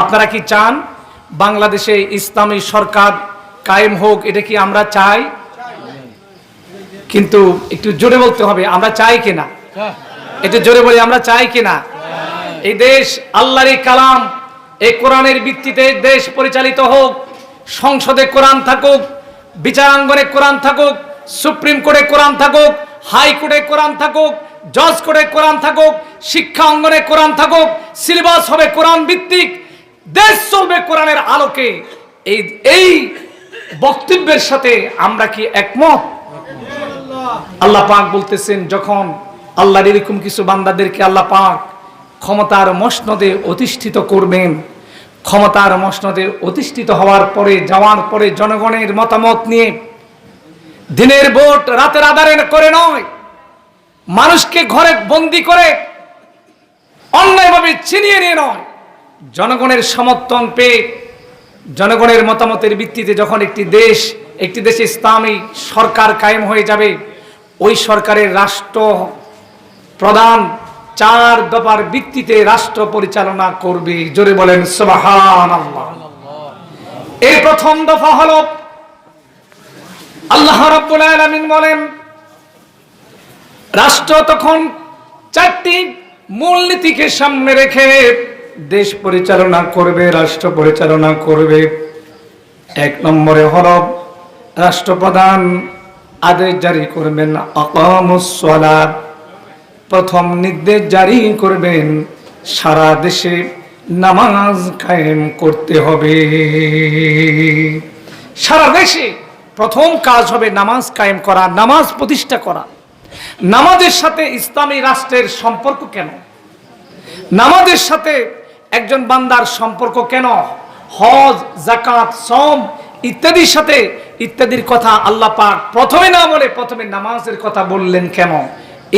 আপনারা কি চান বাংলাদেশে ইসলামী সরকার কায়েম হোক? এটা কি আমরা চাই? কিন্তু একটু জোরে বলতে হবে, আমরা চাই কিনা? একটু জোরে বলি, আমরা চাই কিনা? এই দেশ আল্লাহর কালাম, এই কোরআনের ভিত্তিতে দেশ পরিচালিত হোক, সংসদে কোরআন থাকুক, বিচারাঙ্গনে কোরআন থাকুক, সুপ্রিম কোর্টে কোরআন থাকুক, হাইকোর্টে কোরআন থাকুক, জজ কোর্টে কোরআন থাকুক, শিক্ষা অঙ্গনে কোরআন থাকুক, সিলেবাস হবে কোরআন ভিত্তিক দেশ চলবে কোরআনের আলোকে। এই এই বক্তব্যের সাথে আমরা কি একমত? আল্লাহ পাক বলতেছেন, যখন আল্লাহর এরকম কিছু বান্দাদেরকে আল্লাহ পাক ক্ষমতার মসনদে অধিষ্ঠিত করবেন, ক্ষমতার মসনদে অধিষ্ঠিত হওয়ার পরে, যাওয়ার পরে জনগণের মতামত নিয়ে দিনের ভোট রাতের আধারে করে নয়, মানুষকে ঘরে বন্দি করে অন্যায়ভাবে ছিনিয়ে নিয়ে নয় জনগণের সমর্থন পেয়ে জনগণের মতামতের ভিত্তিতে যখন একটি দেশ, একটি দেশে ইসলামী সরকার কায়েম হয়ে যাবে, ওই সরকারের রাষ্ট্র প্রধান চার দফার ভিত্তিতে রাষ্ট্র পরিচালনা করবে। জোরে বলেন সুবাহান এই প্রথম দফা হলো, আল্লাহ রাব্বুল বলেন, রাষ্ট্র তখন চারটি মূলনীতিকে সামনে রেখে দেশ পরিচালনা করবে, রাষ্ট্র পরিচালনা করবে। এক নম্বরে হল রাষ্ট্রপ্রধান আদেশ জারি করবেন প্রথম নির্দেশ জারি করবেন, সারা দেশে নামাজ কায়েম করতে হবে। সারা দেশে প্রথম কাজ হবে নামাজ কায়েম করা, নামাজ প্রতিষ্ঠা করা। নামাজের সাথে ইসলামী রাষ্ট্রের সম্পর্ক কেন? নামাজের সাথে একজন বান্দার সম্পর্ক কেন? হজ জাকাত সম ইত্যাদির সাথে ইত্যাদির কথা আল্লাহ পাক প্রথমে না বলে প্রথমে নামাজের কথা বললেন কেন?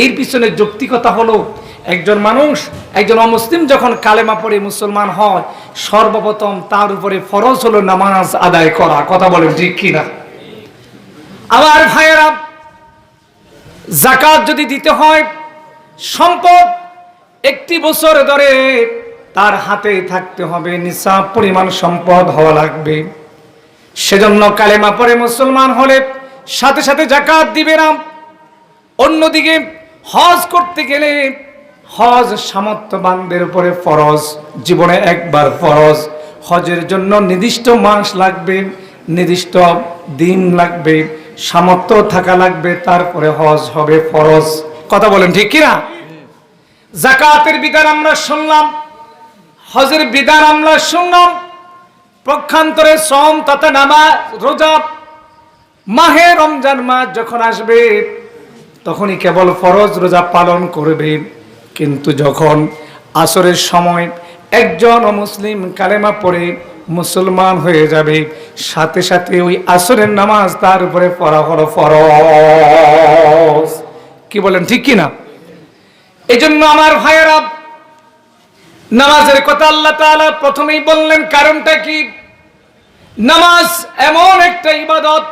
এর পিছনে যৌক্তিকতা হলো, একজন মানুষ, একজন অমুসলিম যখন কালেমা পড়ে মুসলমান হয়, সর্বপ্রথম তার উপরে ফরজ হলো নামাজ আদায় করা। কথা বলেন ঠিক কিনা? আমার ভাইয়েরা জাকাত যদি দিতে হয়, সম্পদ একটি বছর ধরে তার হাতে থাকতে হবে, নিসাব পরিমাণ সম্পদ হওয়া লাগবে। সেজন্য কালেমা পরে মুসলমান হলে সাথে সাথে জাকাত দিবে না। অন্যদিকে হজ করতে গেলে হজ সামর্থ্যবানদের উপরে ফরজ, জীবনে একবার ফরজ। হজের জন্য নির্দিষ্ট মাস লাগবে, নির্দিষ্ট দিন লাগবে, সামর্থ্য থাকা লাগবে, তারপরে হজ হবে ফরজ। কথা বলেন ঠিক কিনা? জাকাতের বিধান আমরা শুনলাম হজের বিধান আমরা শুনলাম। পক্ষান্তরে সম তথা নামাজ, রোজা। মাহে রমজান মাস যখন আসবে, তখনই কেবল ফরজ রোজা পালন করবে। কিন্তু যখন আসরের সময় একজন মুসলিম কালেমা পড়ে, মুসলমান হয়ে যাবে, সাথে সাথে ওই আসরের নামাজ তার উপরে পড়া হলো ফরজ। কি বলেন, ঠিক কি না এই জন্য আমার ভাইয়েরা নামাজের কথা আল্লাহ তাআলা প্রথমেই বললেন, কারণটা কি? নামাজ এমন একটা ইবাদত,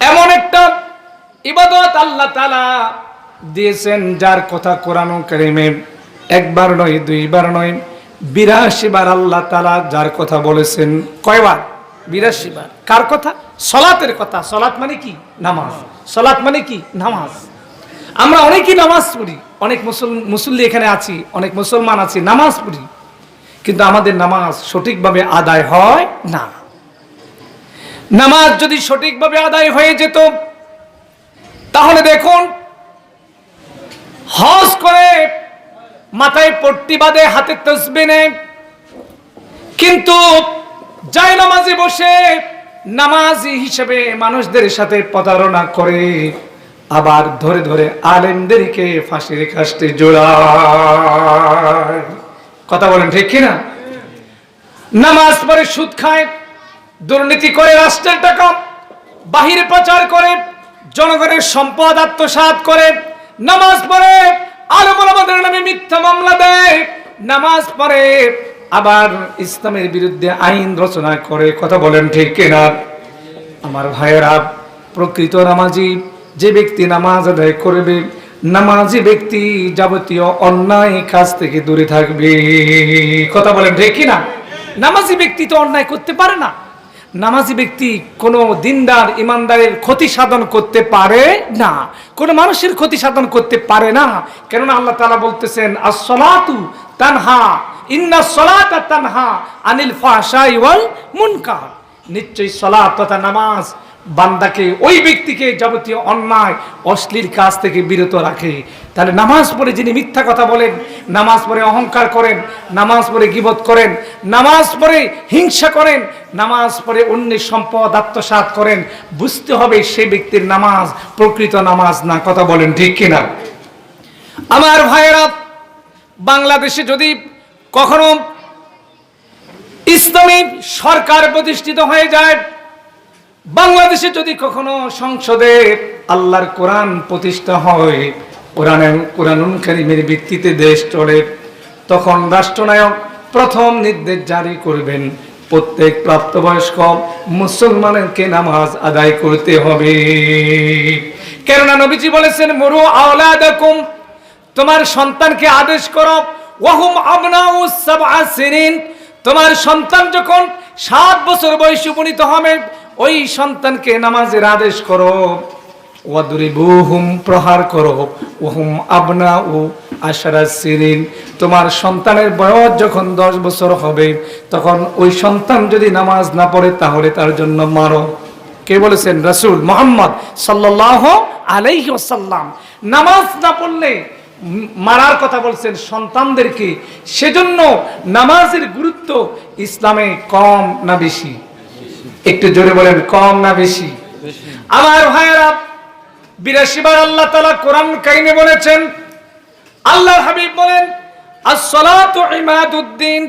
এমন একটা ইবাদত আল্লাহ দিয়েছেন, যার কথা কোরআন কারিমে একবার নয়, দুইবার নয়, বিরাশি বার আল্লাহ তালা যার কথা বলেছেন। কয়বার? বিরাশি বার। কার কথা? সলাতের কথা। সলাত মানে কি? নামাজ। সলাত মানে কি? নামাজ। আমরা অনেকেই নামাজ পড়ি। অনেক মুসল মুসল্লি এখানে আছি, অনেক মুসলমান আছি, নামাজ পড়ি। কিন্তু আমাদের নামাজ সঠিকভাবে আদায় হয় না। নামাজ যদি সঠিকভাবে আদায় হয়ে যেত, তাহলে দেখুন, হজ করে মাথায় পট্টি বাঁধে, হাতে তসবে নেয়। কিন্তু যায় নামাজে বসে নামাজি হিসেবে মানুষদের সাথে প্রতারণা করে। আবার ধরে ধরে আলেমদেরকে ফাঁসির কাস্তে জোড়ায়। কথা বলেন ঠিক কিনা? নামাজ পড়ে সুদ খায়, দুর্নীতি করে রাষ্ট্রের টাকা বাহিরে প্রচার করে, জনগণের সম্পদ আত্মসাৎ করে, নামাজ পড়ে আলম আমাদের নামে মিথ্যা মামলা দেয়, নামাজ পড়ে আবার ইসলামের বিরুদ্ধে আইন রচনা করে। কথা বলেন ঠিক কিনা? আমার ভাইয়েরা, প্রকৃত নামাজি যে ব্যক্তি নামাজ আদায় করবে, নামাজি ব্যক্তি যাবতীয় অন্যায় কাজ থেকে দূরে থাকবে। কথা বলেন ঠিক না নামাজি ব্যক্তি তো অন্যায় করতে পারে না। নামাজি ব্যক্তি কোনো দিনদার, ইমানদারের ক্ষতি সাধন করতে পারে না। কোনো মানুষের ক্ষতি সাধন করতে পারে না। কেননা আল্লাহ তাআলা বলতেছেন as-salatu তানহা, ইন্না সলাতা তানহা আনিল ফাহশাই ওয়াল মুনকার। নিশ্চয়ই সলাত তথা নামাজ বান্দাকে ওই ব্যক্তিকে যাবতীয় অন্যায়, অশ্লীল কাজ থেকে বিরত রাখে। তাহলে নামাজ পড়ে যিনি মিথ্যা কথা বলেন, নামাজ পড়ে অহংকার করেন, নামাজ পড়ে গিবত করেন, নামাজ পড়ে হিংসা করেন, নামাজ পড়ে অন্যের সম্পদ আত্মসাৎ করেন, বুঝতে হবে সে ব্যক্তির নামাজ প্রকৃত নামাজ না। কথা বলেন ঠিক কিনা? আমার ভাইয়েরা, বাংলাদেশে যদি কখনো ইসলামী সরকার প্রতিষ্ঠিত হয়ে যায় বাংলাদেশে যদি কখনো সংসদে আল্লাহর কোরআন প্রতিষ্ঠা হয়, কোরআনে, কোরআনুল ভিত্তিতে দেশ চলে, তখন রাষ্ট্রনায়ক প্রথম নির্দেশ জারি করবেন, প্রত্যেক প্রাপ্তবয়স্ক মুসলমানকে নামাজ আদায় করতে হবে। কেননা নবীজি বলেছেন, মরু আওলাদাকুম, তোমার সন্তানকে আদেশ করো, ওয়াহুম আবনাউ সাবআ সিনিন, তোমার সন্তান যখন সাত বছর বয়সে উপনীত হবে ওই সন্তানকে নামাজের আদেশ করো। ওয়াদরিবুহুম, প্রহার করো। ওহুম আবনা ও আশারা সিরিন। তোমার সন্তানের বয়স যখন দশ বছর হবে, তখন ওই সন্তান যদি নামাজ না পড়ে, তাহলে তার জন্য মারো। কে বলেছেন? রাসূল মোহাম্মদ সাল্লাল্লাহু আলাইহি ওয়াসাল্লাম। নামাজ না পড়লে মারার কথা বলছেন সন্তানদেরকে। সেজন্য নামাজের গুরুত্ব ইসলামে কম না বেশি। একটু জোরে বলেন কম না বেশি? আমার ভাইয়েরা বিরাশি বার আল্লাহ তালা কোরআন কাইমে বলেছেন আল্লাহ হাবিব বলেন as-salatu ইমাদুদ্দিন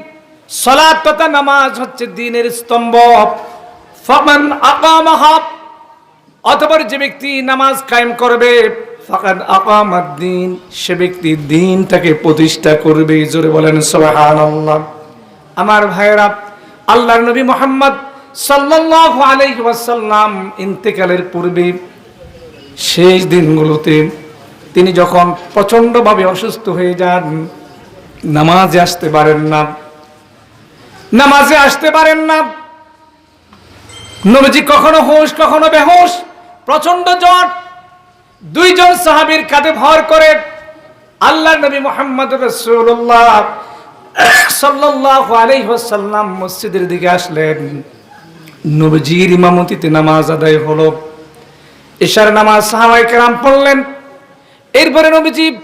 সালাত তথা নামাজ হচ্ছে দ্বীনের স্তম্ভ। ফামান আকামাহা অতঃপর যে ব্যক্তি নামাজ কায়েম করবে ফাকাদ আকামাদ দিন সে ব্যক্তি দিনটাকে প্রতিষ্ঠা করবে। জোরে বলেন সুবহানাল্লাহ। আমার ভাইয়েরা আল্লাহর নবী মোহাম্মদ আলাইহি ওয়াসাল্লাম ইন্তেকালের পূর্বে শেষ দিনগুলোতে তিনি যখন প্রচণ্ডভাবে অসুস্থ হয়ে যান, নামাজে আসতে পারেন না। নামাজে আসতে পারেন না। নবীজি কখনো হোশ, কখনো বেহোশ প্রচণ্ড জ্বর, দুইজন সাহাবীর কাঁধে ভর করে আল্লাহ নবী মোহাম্মদ রাসূলুল্লাহ সাল্লাল্লাহু আলাইহি ওয়াসাল্লাম মসজিদের দিকে আসলেন। নবীজির ইমামতিতে নামাজ আদায় হলো। এশার নামাজ সাহাবায়ে কেরাম পড়লেন। এরপরে নবীজি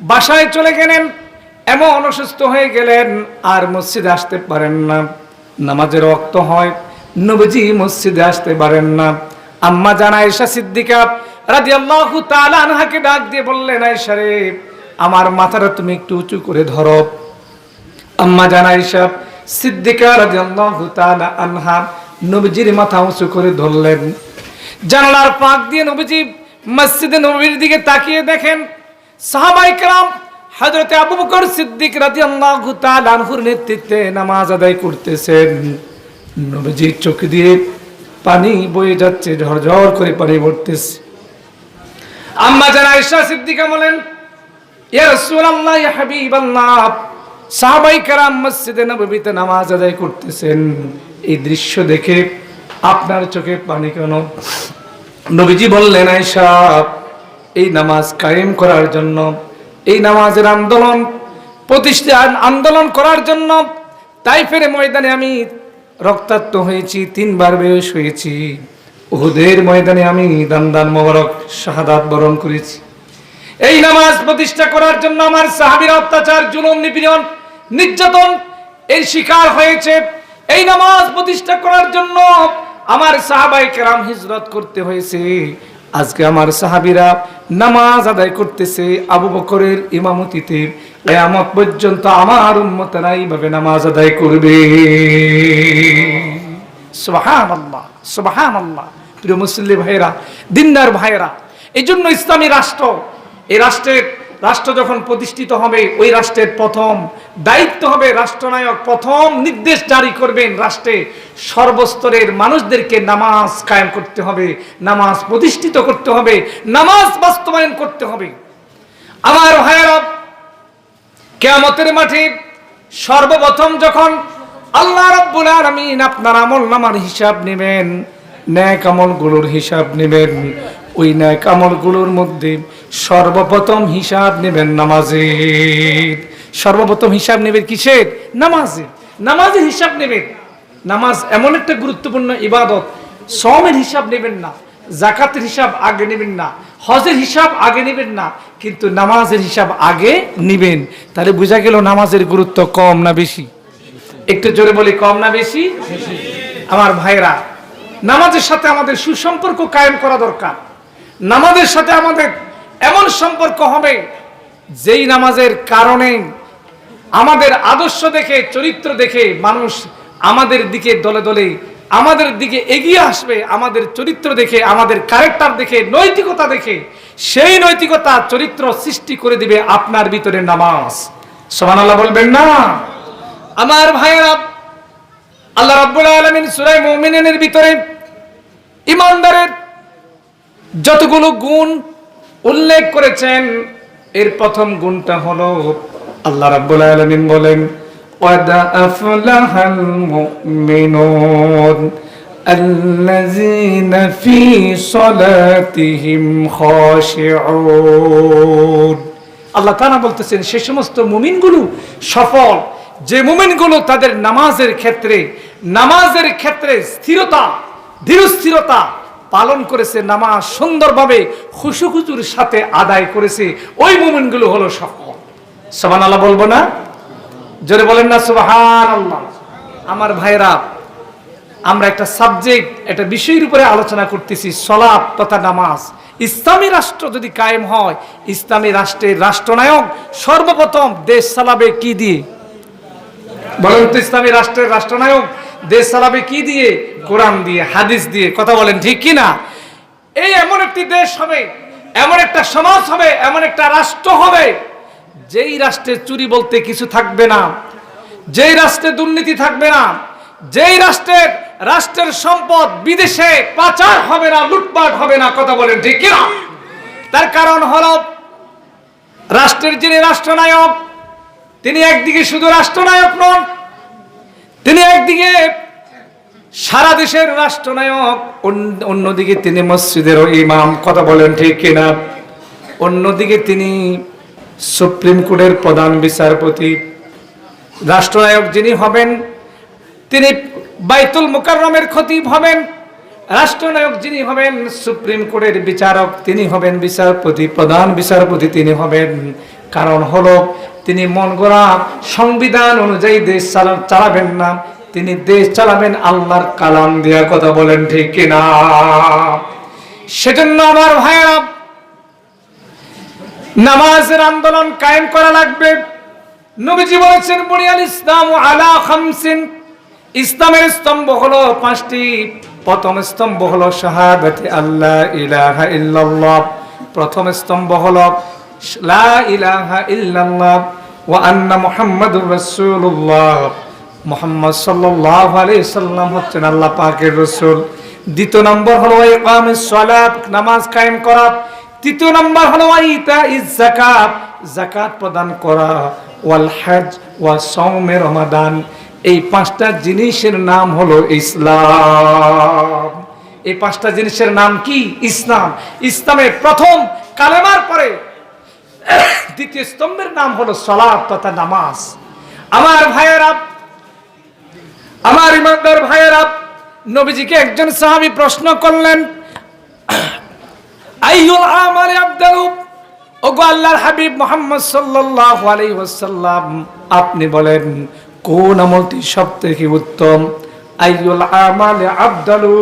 বাসায় চলে গেলেন, এমন অসুস্থ হয়ে গেলেন, আর মসজিদে আসতে পারেন না। নামাজের রক্ত হয়, নবীজি মসজিদে আসতে পারেন না। আম্মা জানা এসা সিদ্দিকা রাদিয়াল্লাহু তাআলা আনহাকে ডাক দিয়ে বললেন, আয়েশা রে, আমার মাথাটা তুমি একটু উঁচু করে ধরো। আম্মা জানা এসা সিদ্দিকা রাদিয়াল্লাহু তাআলা আনহা নবীজির মাথা উঁচু করে ধরলেন জানালার পাক দিয়ে নবীজি মসজিদে নবীর দিকে তাকিয়ে দেখেন সাহাবাই کرام হযরতে আবু বকর সিদ্দিক রাদিয়াল্লাহু তাআলা আনহুর নেতৃত্বে নামাজ আদায় করতেছেন নবীজির চোখ দিয়ে পানি বয়ে যাচ্ছে ঝরঝর করে পানি পড়তেছে আম্মা যারা আয়েশা সিদ্দিকা বলেন ইয়া রাসূলুল্লাহ ইয়া হাবিবাল্লাহ সাহাবাই کرام মসজিদে নববীতে নামাজ আদায় করতেছেন এই দৃশ্য দেখে আপনার চোখে পানি কেন? নবীজি বললেন, আয়েশা, এই নামাজ কায়েম করার জন্য, এই নামাজের আন্দোলন, প্রতিষ্ঠা আন্দোলন করার জন্য তাইফের ময়দানে আমি রক্তাক্ত হয়েছি, তিনবার বেশ হয়েছি। উহুদের ময়দানে আমি দান দান মোবারক, শাহাদাত বরণ করেছি। এই নামাজ প্রতিষ্ঠা করার জন্য আমার সাহাবীর অত্যাচার, জুলুম, নিপীড়ন, নির্যাতন, এর শিকার হয়েছে। এই নামাজ প্রতিষ্ঠা করার জন্য আমার সাহাবাই কেরাম হিজরত করতে হয়েছে। আজকে আমার সাহাবিরা নামাজ আদায় করতেছে আবু বকরের ইমামতিতে। কিয়ামত পর্যন্ত আমার উম্মতেরা এইভাবে নামাজ আদায় করবে। প্রিয় মুসলিম ভাইরা দিনদার ভাইরা এই জন্য ইসলামী রাষ্ট্র, এই রাষ্ট্রের রাষ্ট্র যখন প্রতিষ্ঠিত হবে, ওই রাষ্ট্রের প্রথম দায়িত্ব হবে রাষ্ট্রনায়ক। প্রথম নির্দেশ জারি করবেন রাষ্ট্রে। সর্বস্তরের মানুষদেরকে নামাজ কায়েম করতে হবে, নামাজ প্রতিষ্ঠিত করতে হবে, নামাজ বাস্তবায়ন করতে হবে। আমার ভাইয়েরা, কেয়ামতের মাঠে সর্বপ্রথম যখন আল্লাহ রাব্বুল আলামিন আপনার আমল নামার হিসাব নেবেন ন্যাক আমলগুলোর হিসাব নেবেন ওই ন্যাক আমলগুলোর মধ্যে সর্বপ্রথম হিসাব নেবেন নামাজের। সর্বপ্রথম হিসাব নেবেন কিসের? নামাজের। নামাজের হিসাব নেবেন। নামাজ এমন একটা গুরুত্বপূর্ণ ইবাদত। সমের হিসাব নেবেন না। জাকাতের হিসাব আগে নেবেন না। হজের হিসাব আগে নেবেন না। কিন্তু নামাজের হিসাব আগে নেবেন। তাহলে বোঝা গেল নামাজের গুরুত্ব কম না বেশি? একটু জোরে বলি কম না বেশি? আমার ভাইরা নামাজের সাথে আমাদের সুসম্পর্ক কায়েম করা দরকার। নামাজের সাথে আমাদের এমন সম্পর্ক হবে, যেই নামাজের কারণে আমাদের আদর্শ দেখে, চরিত্র দেখে মানুষ আমাদের দিকে দলে দলে, আমাদের দিকে এগিয়ে আসবে, আমাদের চরিত্র দেখে, আমাদের ক্যারেক্টার দেখে, নৈতিকতা দেখে, সেই নৈতিকতা চরিত্র সৃষ্টি করে দিবে আপনার ভিতরে নামাজ। সমান আল্লাহ বলবেন না। আমার ভাইয়েরা, আল্লাহ রাব্বুল আলামিন সূরা মুমিনের ভিতরে ইমানদারের যতগুলো গুণ উল্লেখ করেছেন এর প্রথম গুণটা হলো আল্লাহ রাব্বুল আলামিন বলেন قد أفلح المؤمنون الذين في صلاتهم خاشعون আল্লাহ তাআলা বলতেছেন সে সমস্ত মুমিনগুলো সফল যে মুমিনগুলো তাদের নামাজের ক্ষেত্রে নামাজের ক্ষেত্রে স্থিরতা ধীরস্থিরতা পালন করেছে, নামাজ সুন্দরভাবে খুশুখুচুর সাথে আদায় করেছে। ওই মুমিনগুলো হলো সফল সমান আল্লাহ বলব না? জোরে বলেন না সুবাহান আল্লাহ আমার ভাইরা আমরা একটা সাবজেক্ট একটা বিষয়ের উপরে আলোচনা করতেছি, সলাপ তথা নামাজ। ইসলামী রাষ্ট্র যদি কায়েম হয়, ইসলামী রাষ্ট্রের রাষ্ট্রনায়ক সর্বপ্রথম দেশ চালাবে কি দিয়ে? বলেন তো ইসলামী রাষ্ট্রের রাষ্ট্রনায়ক দেশ চালাবে কি দিয়ে? কোরআন দিয়ে, হাদিস দিয়ে, কথা বলেন ঠিক কি না? এই এমন একটি দেশ হবে, এমন একটা সমাজ হবে, এমন একটা রাষ্ট্র হবে, যেই রাষ্ট্রে চুরি বলতে কিছু থাকবে না, যেই রাষ্ট্রে দুর্নীতি থাকবে না, যেই রাষ্ট্রের রাষ্ট্রের সম্পদ বিদেশে পাচার হবে না, লুটপাট হবে না, কথা বলেন ঠিক কিনা তার কারণ হলো, রাষ্ট্রের যিনি রাষ্ট্রনায়ক, তিনি একদিকে শুধু রাষ্ট্রনায়ক নন তিনি একদিকে সারা দেশের রাষ্ট্রনায়ক, অন্য- অন্যদিকে তিনি মসজিদেরও ইমাম, কথা বলেন ঠিক কিনা? অন্যদিকে তিনি সুপ্রিম কোর্টের প্রধান বিচারপতি, রাষ্ট্রনায়ক যিনি হবেন, তিনি বাইতুল মুকাররমের খতিব হবেন, রাষ্ট্রনায়ক যিনি হবেন, সুপ্রিম কোর্টের বিচারক তিনি হবেন, বিচারপতি, প্রধান বিচারপতি তিনি হবেন। কারণ হলো, তিনি মন গড়া সংবিধান অনুযায়ী দেশ চালা- চালাবেন না। তিনি দেশ চালাবেন আল্লাহর কালাম দিয়া কথা বলেন, ঠিক কিনা? সেজন্য আমার ভাইয়েরা, নামাজের আন্দোলন কায়েম করা লাগবে। নবীজি বলেছেন, বুনিয়াল ইসলাম আলা খামসিন। ইসলামের স্তম্ভ হলো পাঁচটি। প্রথম স্তম্ভ হলো শাহাদাতে আল্লাহ ইলাহা ইল্লাল্লাহ। প্রথম স্তম্ভ হলো সাল্লাম আল্লাহ দ্বিতীয় নম্বর নামাজ কায়েম করা। তৃতীয় নম্বর ইতা প্রদান করা। ওয়া রমাদান। এই পাঁচটা জিনিসের নাম হলো ইসলাম। এই পাঁচটা জিনিসের নাম কি? ইসলাম। ইসলামের প্রথম কালেমার পরে দ্বিতীয় স্তম্ভের নাম হলো সলাপ তথা নামাজ। আমার ভাইয়েরা আমার ইমানদার ভাইয়েরা নবীজিকে একজন সাহাবী প্রশ্ন করলেন আল্লাহর হাবিব আপনি বলেন, কোন আমলটি সবথেকে উত্তম? আইয়ুল আমালি আফদালু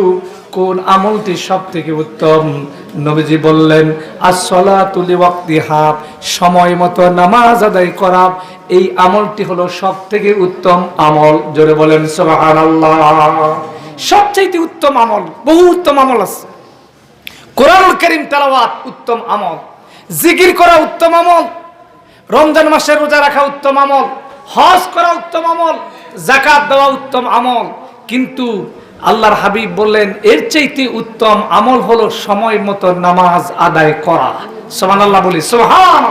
কোন আমলটি সবথেকে উত্তম? নবীজি বললেন as-salatu লিওয়াক্তিহা সময় মতো নামাজ আদায় করা। এই আমলটি হলো সবথেকে উত্তম আমল। জোরে বলেন, সুবহানাল্লাহ। সবচেয়ে উত্তম আমল, বহু উত্তম আমল আছে। কোরআনুল করিম তেলাওয়াত উত্তম আমল। জিকির করা উত্তম আমল। রমজান মাসের রোজা রাখা উত্তম আমল। হজ করা উত্তম আমল। জাকাত দেওয়া উত্তম আমল। কিন্তু আল্লাহর হাবিব বললেন, এর চাইতে উত্তম আমল হলো সময় মতো নামাজ আদায় করা। সোহান আল্লাহ বলি সোহান